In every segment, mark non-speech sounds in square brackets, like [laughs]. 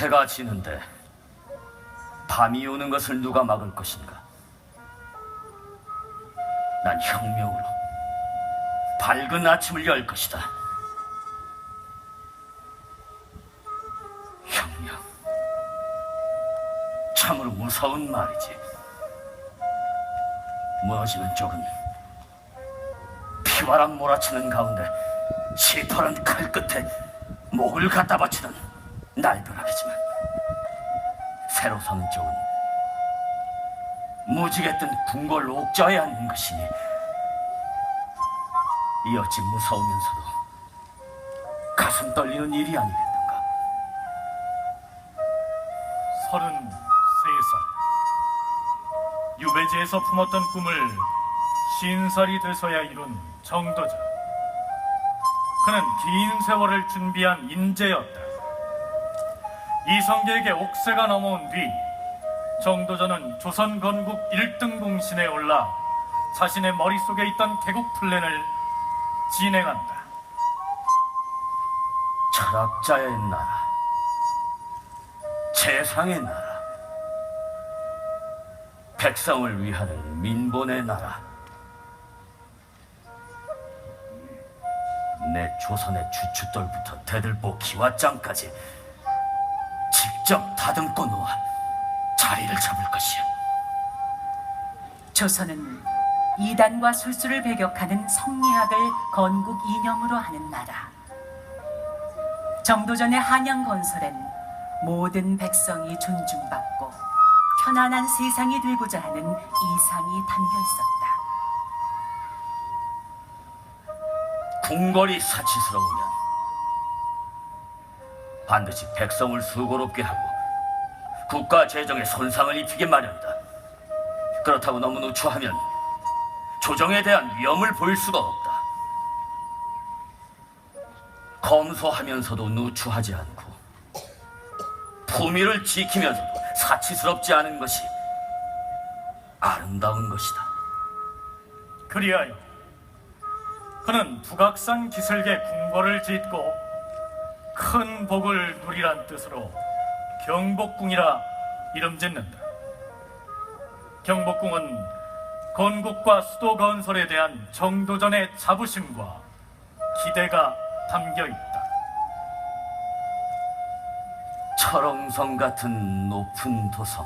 해가 지는데 밤이 오는 것을 누가 막을 것인가? 난 혁명으로 밝은 아침을 열 것이다. 혁명. 참으로 무서운 말이지. 무너지는 쪽은 피바람 몰아치는 가운데 시퍼런 칼 끝에 목을 갖다 바치는 날벼락이지만 새로 서는 쪽은 무지개 뜬 궁궐 옥자에 앉는 것이니 이 어찌 무서우면서도 가슴 떨리는 일이 아니겠는가 서른 세 살. 유배지에서 품었던 꿈을 신살이 돼서야 이룬 정도전. 그는 긴 세월을 준비한 인재였다. 이성계에게 옥세가 넘어온 뒤 정도전은 조선 건국 1등 공신에 올라 자신의 머릿속에 있던 개국 플랜을 진행한다. 철학자의 나라 세상의 나라 백성을 위하는 민본의 나라 내 조선의 주춧돌부터 대들보 기와장까지 직접 다듬고 놓아 자리를 잡을 것이야 조선은 이단과 술수를 배격하는 성리학을 건국 이념으로 하는 나라. 정도전의 한양 건설엔 모든 백성이 존중받고 편안한 세상이 되고자 하는 이상이 담겨 있었다. 궁궐이 사치스러우면 반드시 백성을 수고롭게 하고 국가 재정에 손상을 입히게 마련이다. 그렇다고 너무 누추하면 조정에 대한 위험을 보일 수가 없다. 검소하면서도 누추하지 않고 품위를 지키면서도 사치스럽지 않은 것이 아름다운 것이다. 그리하여 그는 북악산 기슭에 궁궐을 짓고 큰 복을 누리란 뜻으로 경복궁이라 이름 짓는다. 경복궁은 건국과 수도 건설에 대한 정도전의 자부심과 기대가 담겨 있다. 철옹성 같은 높은 도성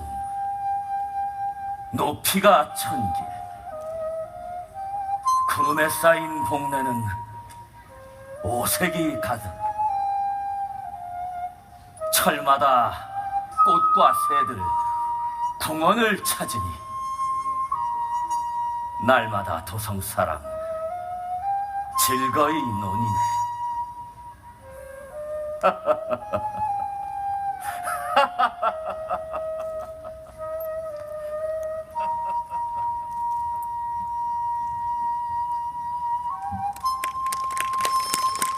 높이가 천개 구름에 쌓인 봉래는 오색이 가득 철마다 꽃과 새들, 궁원을 찾으니 날마다 도성 사람 즐거이 논이네. [laughs]